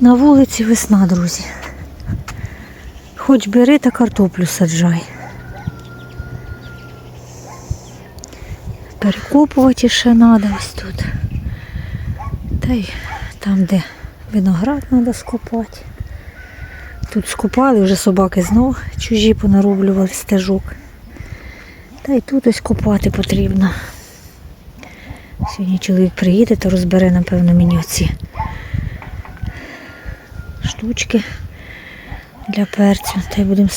На вулиці весна, друзі. Хоч бери та картоплю саджай. Перекопувати ще треба ось тут. Та й там, де виноград треба скопати. Тут скопали, вже собаки знов чужі понароблювали стежок. Та й тут ось копати потрібно. Сьогодні чоловік приїде та розбере, напевно, мені оці штучки для перцю. Та й будемо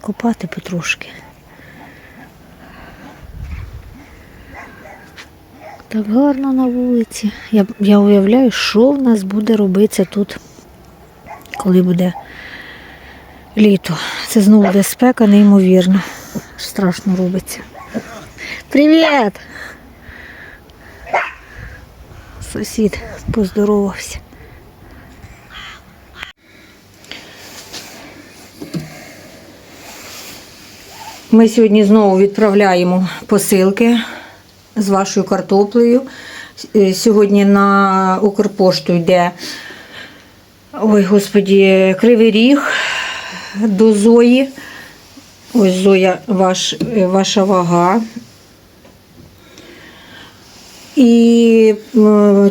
копати потрошки. Так гарно на вулиці. Я, я уявляю, що в нас буде робитися тут, коли буде літо. Це знову буде спека, неймовірно. Страшно робиться. Привіт! Сусід поздоровався. Ми сьогодні знову відправляємо посилки з вашою картоплею. Е, Сьогодні на Укрпошту йде ой, господі, Кривий Ріг до Зої. Ось Зоя, ваш, е, ваша вага. І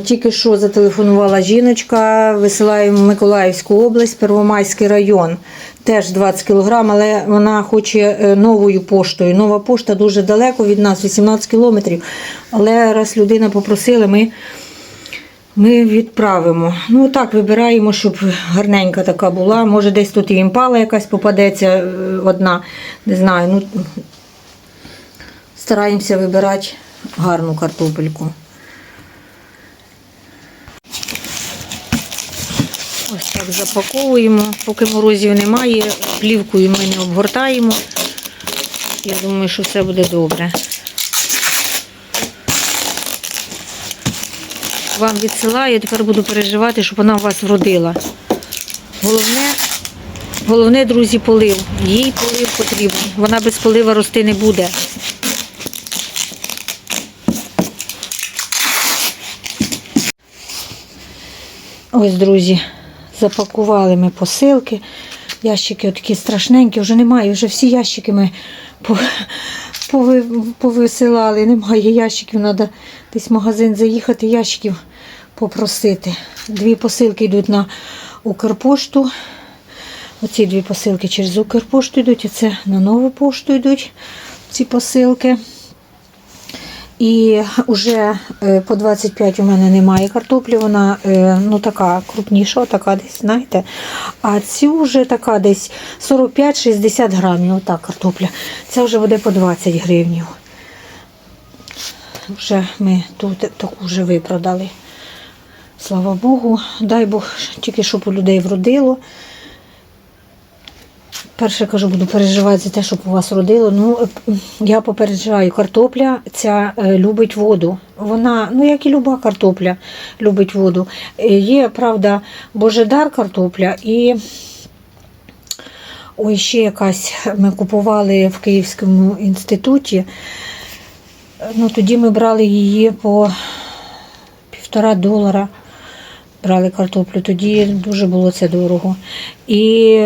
тільки що зателефонувала жіночка, висилає в Миколаївську область, Первомайський район, теж 20 кілограм, але вона хоче е, новою поштою. Нова пошта дуже далеко від нас, 18 кілометрів. Але раз людина попросила, ми, ми відправимо. Ну так, вибираємо, щоб гарненька така була. Може, десь тут і імпала якась попадеться е, одна. Не знаю. Ну, стараємося вибирати гарну картопельку. Ось так запаковуємо. Поки морозів немає, плівкою ми не обгортаємо. Я думаю, що все буде добре. Вам відсилаю, я тепер буду переживати, щоб вона у вас вродила. Головне, головне, друзі, полив. Їй полив потрібен. Вона без полива рости не буде. Ось, друзі, запакували ми посилки. Ящики такі страшненькі, вже немає, вже всі ящики ми повисилали. Немає ящиків, треба десь в магазин заїхати, ящиків попросити. Дві посилки йдуть на Укрпошту. Оці дві посилки через Укрпошту йдуть, а це на нову пошту йдуть ці посилки. І вже е, по 25 у мене немає картоплі, вона е, ну така крупніша, така десь, знаєте. А цю вже така десь 45-60 грамів, отак картопля. Це вже буде по 20 гривнів. Вже ми тут таку вже випродали. Слава Богу, дай Бог, тільки щоб у людей вродило. Перше кажу, буду переживати за те, щоб у вас родило. Ну, е, я попереджаю, картопля ця е, любить воду. Вона, ну як і люба картопля, любить воду. Е, Є, правда, божедар картопля і ой, ще якась ми купували в Київському інституті. Ну, тоді ми брали її по півтора долара. Брали картоплю, тоді дуже було це дорого. І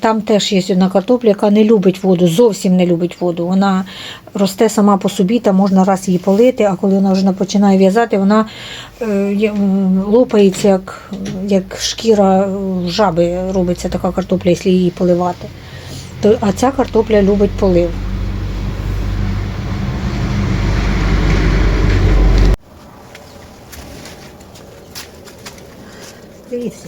там теж є одна картопля, яка не любить воду, зовсім не любить воду. Вона росте сама по собі, та можна раз її полити, а коли вона вже починає в'язати, вона е, лопається, як, як шкіра жаби робиться така картопля, якщо її поливати. А ця картопля любить полив. Дивіться.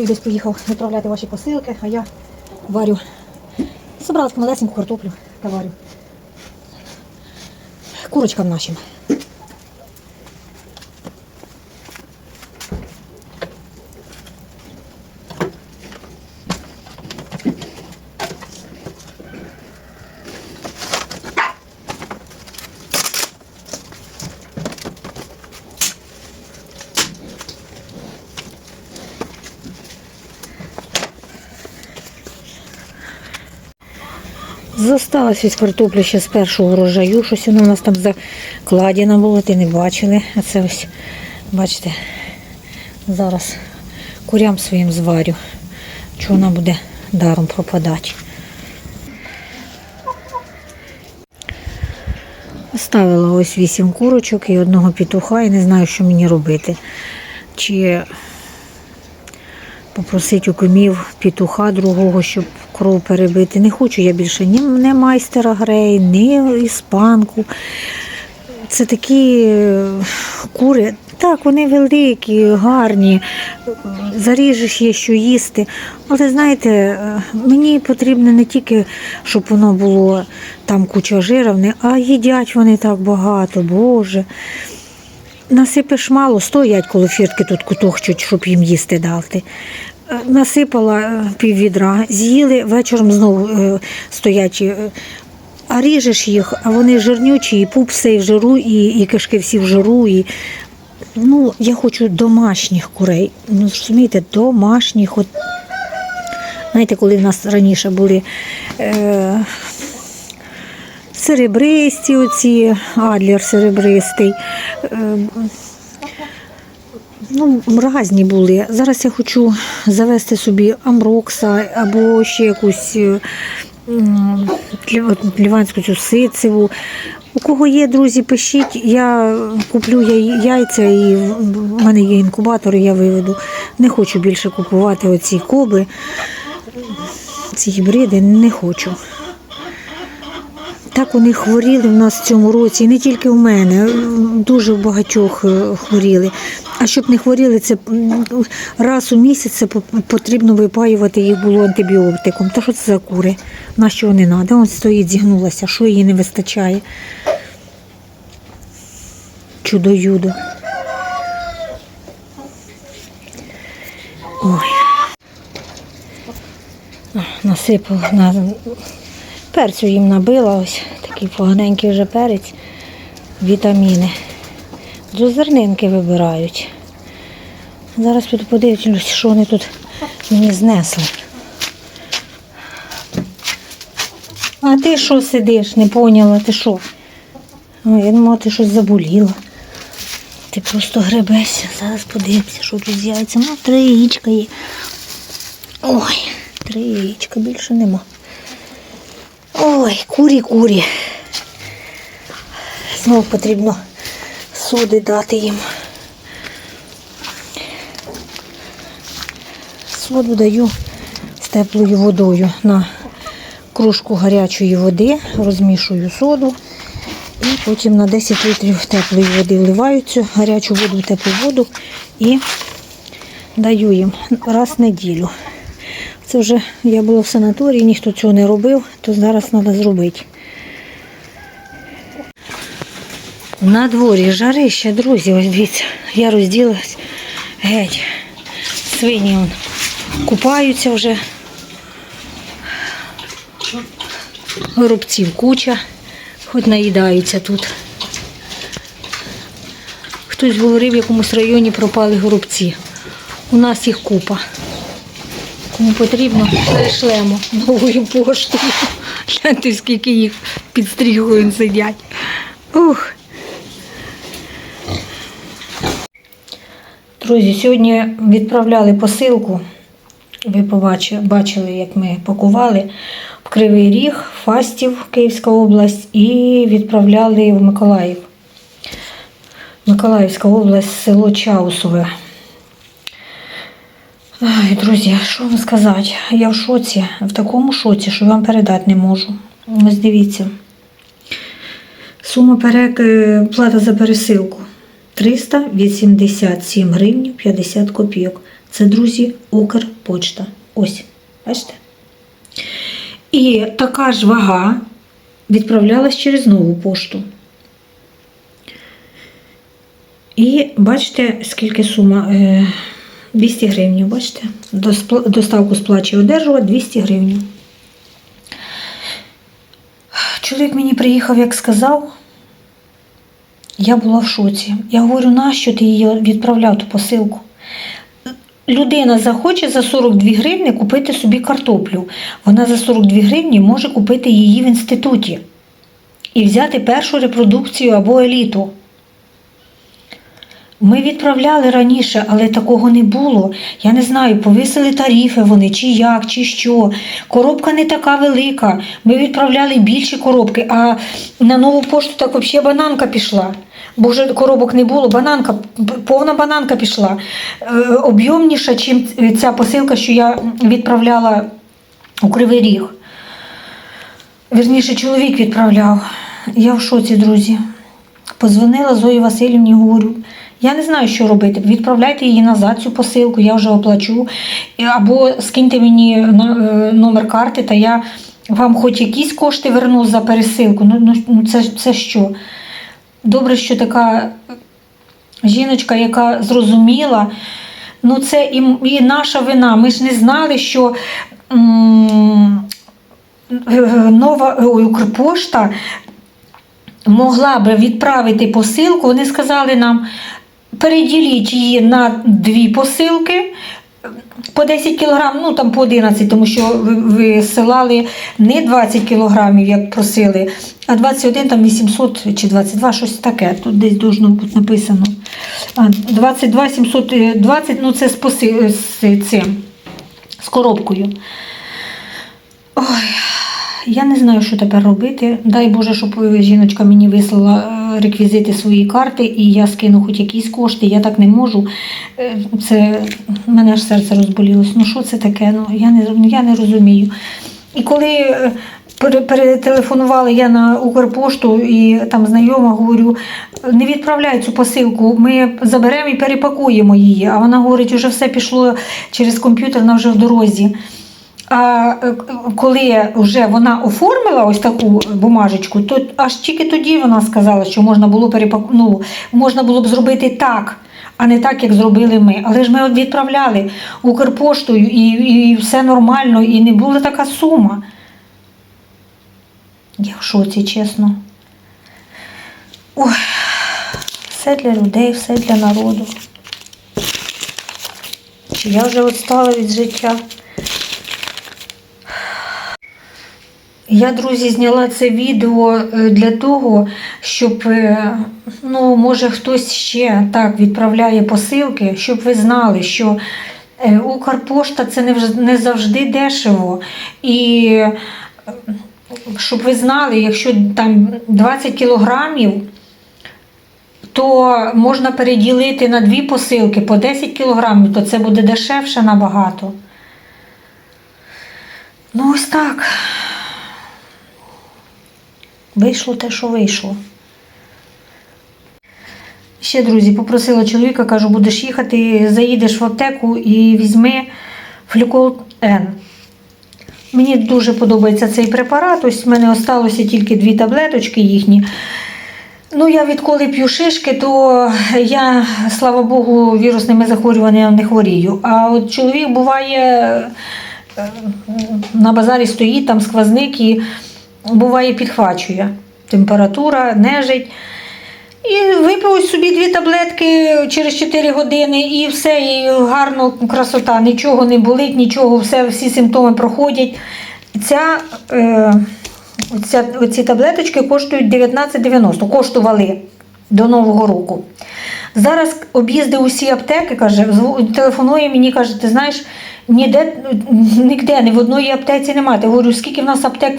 Чоловік десь поїхав відправляти ваші посилки, а я варю. Собрала таку малесеньку картоплю та варю. Курочкам нашим. Зосталась від картоплі ще з першого врожаю. Щось воно у нас там закладено було, ти не бачили. А це ось, бачите, зараз курям своїм зварю, що вона буде даром пропадати. Оставила ось вісім курочок і одного петуха, і не знаю, що мені робити. Чи попросити у кумів петуха другого, щоб кров перебити. Не хочу я більше ні не майстера грей, ні іспанку. Це такі е, кури. Так, вони великі, гарні, заріжеш є що їсти. Але знаєте, е, мені потрібно не тільки, щоб воно було там куча жировне, а їдять вони так багато, Боже. Насипеш мало, стоять коло фіртки тут кутохчуть, щоб їм їсти дати. Насипала е, пів відра, з'їли, вечором знову е, стоять. е, А ріжеш їх, а вони жирнючі, і пуп все і в жиру, і, і кишки всі в жиру. І... Ну, я хочу домашніх курей. Ну, розумієте, домашніх. От... Знаєте, коли в нас раніше були е... серебристі, оці, адлер серебристий. Е... Ну, різні були. Зараз я хочу завести собі амрокса або ще якусь е, ліванську цю сицеву. У кого є, друзі, пишіть. Я куплю яйця і в мене є інкубатор, і я виведу. Не хочу більше купувати оці коби, ці гібриди, не хочу. Так вони хворіли в нас в цьому році, і не тільки в мене, дуже в багатьох е, хворіли. А щоб не хворіли, це раз у місяць потрібно випаювати їх було антибіотиком. Та що це за кури? На що не треба? Ось стоїть, зігнулася, що їй не вистачає. Чудо-юдо. Ой. Насипала на перцю їм набила, ось такий поганенький вже перець, вітаміни. До зернинки вибирають. Зараз піду подивлюсь, що вони тут мені знесли. А ти що сидиш, не поняла, ти що? Я думала, ти щось заболіла. Ти просто гребешся. Зараз подивимося, що тут з яйцями. Ну, три яєчка є. Ой, три яєчка, більше нема. Ой, курі, курі. Знову потрібно соди дати їм. Соду даю з теплою водою на кружку гарячої води, розмішую соду і потім на 10 літрів теплої води вливаю цю гарячу воду в теплу воду і даю їм раз в неділю. Це вже я була в санаторії, ніхто цього не робив, то зараз треба зробити. На дворі жарище, друзі, ось дивіться, я розділилась геть. Свині он, купаються вже. Горобців куча, хоч наїдаються тут. Хтось говорив, в якомусь районі пропали горобці. У нас їх купа. Кому потрібно, перешлемо новою поштою. Гляньте, скільки їх під стрігою сидять. Ух. Друзі, сьогодні відправляли посилку. Ви бачили, як ми пакували в Кривий Ріг, Фастів, Київська область, і відправляли в Миколаїв. Миколаївська область, село Чаусове. Ай, друзі, що вам сказати? Я в шоці, в такому шоці, що вам передати не можу. Ось дивіться. Сума перек... е, плата за пересилку 387 гривень 50 копійок. Це, друзі, Укрпочта. Ось, бачите? І така ж вага відправлялась через нову пошту. І бачите, скільки сума? Е, 200 гривень, бачите? Доставку сплачує одержувати 200 гривень. Чоловік мені приїхав, як сказав, я була в шоці. Я говорю, нащо ти її відправляв ту посилку? Людина захоче за 42 гривні купити собі картоплю. Вона за 42 гривні може купити її в інституті і взяти першу репродукцію або еліту. Ми відправляли раніше, але такого не було. Я не знаю, повисили тарифи вони, чи як, чи що. Коробка не така велика. Ми відправляли більші коробки, а на нову пошту так взагалі бананка пішла. Бо вже коробок не було, бананка, повна бананка пішла. Е, Об'ємніша, ніж ця посилка, що я відправляла у Кривий Ріг. Вірніше, чоловік відправляв. Я в шоці, друзі. Позвонила Зої Васильівні, говорю, я не знаю, що робити. Відправляйте її назад, цю посилку, я вже оплачу. Або скиньте мені е, номер карти, та я вам хоч якісь кошти верну за пересилку. Ну, ну, ну це, це що? Добре, що така жіночка, яка зрозуміла, ну це і, і наша вина. Ми ж не знали, що. м, Нова Укрпошта могла би відправити посилку, вони сказали нам, переділіть її на дві посилки. По 10 кілограм, ну там по 11, тому що ви- висилали не 20 кілограмів, як просили, а 21, там 800 чи 22, щось таке. Тут десь должно бути написано. 22 720, ну це з, поси, з цим, з коробкою. Ой, я не знаю, що тепер робити. Дай Боже, щоб е, жіночка мені вислала е, реквізити своєї карти, і я скину хоч якісь кошти. Я так не можу. Е, Це мене аж серце розболілось. Ну що це таке? Ну я не ну, я не розумію. І коли е, перетелефонувала я на Укрпошту і там знайома говорю, не відправляй цю посилку, ми заберемо і перепакуємо її. А вона говорить, вже все пішло через комп'ютер, вона вже в дорозі. А е, коли вже вона оформила ось таку бумажечку, то аж тільки тоді вона сказала, що можна було перепак... ну, можна було б зробити так, а не так, як зробили ми. Але ж ми відправляли Укрпоштою і, і все нормально, і не була така сума. Я в шоці, чесно. Ой, все для людей, все для народу. Я вже відстала від життя? Я, друзі, зняла це відео е, для того, щоб, е, ну, може, хтось ще так відправляє посилки, щоб ви знали, що е, Укрпошта це не завжди дешево. І щоб ви знали, якщо там 20 кілограмів, то можна переділити на дві посилки по 10 кілограмів, то це буде дешевше набагато. Ну, ось так. Вийшло те, що вийшло. Ще, друзі, попросила чоловіка, кажу, будеш їхати, заїдеш в аптеку і візьми флюкол Н. Мені дуже подобається цей препарат. Ось в мене залишилося тільки дві таблеточки їхні. Ну, я відколи п'ю шишки, то я, слава Богу, вірусними захворюваннями не хворію. А от чоловік буває е, на базарі стоїть, там сквозник і буває підхвачує. Температура, нежить. І випив собі дві таблетки через 4 години, і все, і гарно, красота, нічого не болить, нічого, все, всі симптоми проходять. Ця, е, ця, ці таблеточки коштують 19,90, коштували до Нового року. Зараз об'їздив усі аптеки, каже, телефонує мені, каже, ти знаєш, ніде, ніде, ні в одної аптеці немає. Я говорю, скільки в нас аптек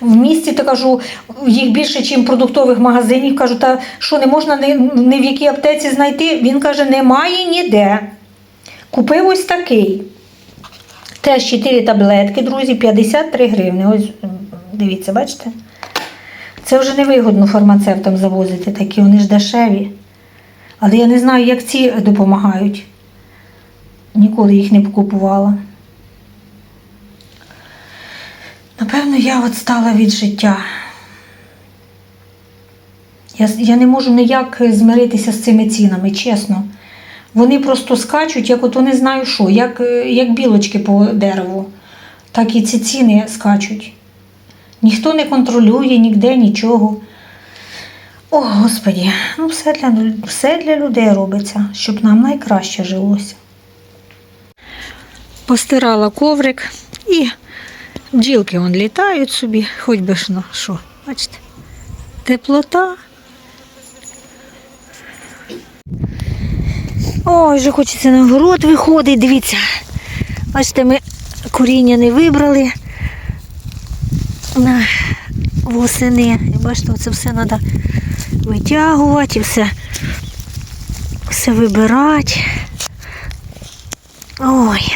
в- місті, то кажу, їх більше, ніж продуктових магазинів. Кажу, та що не можна ні в якій аптеці знайти? Він каже, немає ніде. Купив ось такий. Теж 4 таблетки, друзі, 53 гривні. Ось дивіться, бачите? Це вже невигодно фармацевтам завозити такі, вони ж дешеві. Але я не знаю, як ці допомагають. Ніколи їх не купувала. Напевно, я от стала від життя. Я, я не можу ніяк змиритися з цими цінами, чесно. Вони просто скачуть, як от вони знаю що, як, е, як білочки по дереву, так і ці ціни скачуть. Ніхто не контролює ніде нічого. О, Господі, ну все для, все для людей робиться, щоб нам найкраще жилося. Постирала коврик і бджілки вон літають собі, хоч би ж на що. Бачите? Теплота. Ой, вже хочеться на город виходить, дивіться. Бачите, ми коріння не вибрали на восени. І бачите, це все треба витягувати, і все, все вибирати. Ой.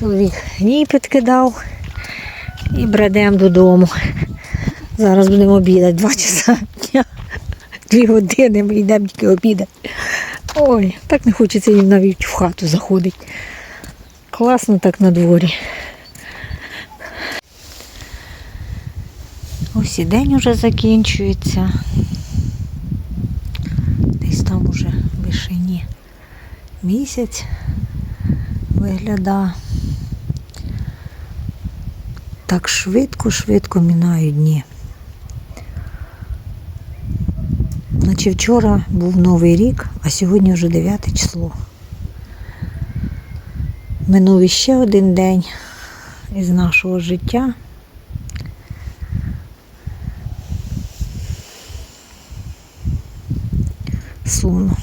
Чоловік гній підкидав і бредемо додому. Зараз будемо обідати два часа дня. Дві години ми йдемо тільки обідати. Ой, так не хочеться їм навіть в хату заходити. Класно так на дворі. Ось і день уже закінчується. Десь там уже в вишині місяць виглядає. Так швидко-швидко мінають дні. Наче вчора був Новий рік, а сьогодні вже 9 число. Минув іще один день із нашого життя. Сумно.